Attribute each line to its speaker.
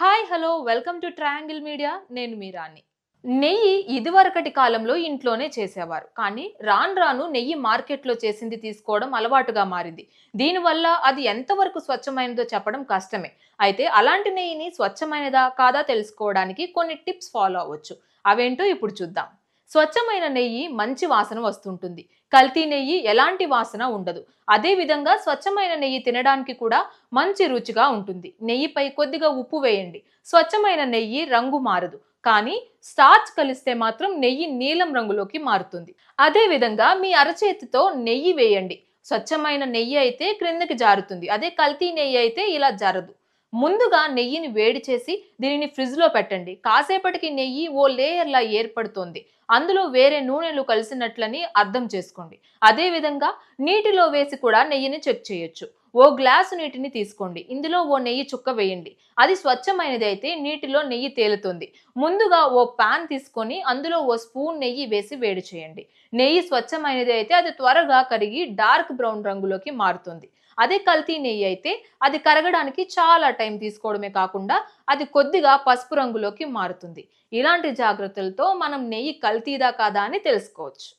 Speaker 1: Hi hello welcome to triangle media. నేను మీ రాణి. నెయ్యి ఇదివరకటి కాలంలో ఇంట్లోనే చేసేవారు. కానీ రాను రాను నెయ్యి మార్కెట్లో చేసింది తీసుకోవడం అలవాటుగా మారింది. దీనివల్ల అది ఎంతవరకు స్వచ్ఛమైనదో చెప్పడం కష్టమే. అయితే అలాంటి నెయ్యిని స్వచ్ఛమైనదా కాదా తెలుసుకోవడానికి కొన్ని టిప్స్ ఫాలో అవ్వచ్చు. అవేంటో ఇప్పుడు చూద్దాం. స్వచ్ఛమైన నెయ్యి మంచి వాసన వస్తుంటుంది. కల్తీ నెయ్యి ఎలాంటి వాసన ఉండదు. అదే విధంగా స్వచ్ఛమైన నెయ్యి తినడానికి కూడా మంచి రుచిగా ఉంటుంది. నెయ్యిపై కొద్దిగా ఉప్పు వేయండి. స్వచ్ఛమైన నెయ్యి రంగు మారదు. కానీ స్టార్చ్ కలిస్తే మాత్రం నెయ్యి నీలం రంగులోకి మారుతుంది. అదేవిధంగా మీ అరచేతితో నెయ్యి వేయండి. స్వచ్ఛమైన నెయ్యి అయితే క్రిందకి జారుతుంది. అదే కల్తీ నెయ్యి అయితే ఇలా జారదు. ముందుగా నెయ్యిని వేడి చేసి దీనిని ఫ్రిడ్జ్లో పెట్టండి. కాసేపటికి నెయ్యి ఓ లేయర్లా ఏర్పడుతోంది. అందులో వేరే నూనెలు కలిసినట్లని అర్థం చేసుకోండి. అదే విధంగా నీటిలో వేసి కూడా నెయ్యిని చెక్ చేయొచ్చు. ఓ గ్లాసు నీటిని తీసుకోండి. ఇందులో ఓ నెయ్యి చుక్క వేయండి. అది స్వచ్ఛమైనది అయితే నీటిలో నెయ్యి తేలుతుంది. ముందుగా ఓ పాన్ తీసుకొని అందులో ఓ స్పూన్ నెయ్యి వేసి వేడి చేయండి. నెయ్యి స్వచ్ఛమైనది అయితే అది త్వరగా కరిగి డార్క్ బ్రౌన్ రంగులోకి మారుతుంది. అదే కల్తీ నెయ్యి అయితే అది కరగడానికి చాలా టైం తీసుకోవడమే కాకుండా అది కొద్దిగా పసుపు రంగులోకి మారుతుంది. ఇలాంటి జాగ్రత్తలతో మనం నెయ్యి కల్తీదా కాదా అని తెలుసుకోవచ్చు.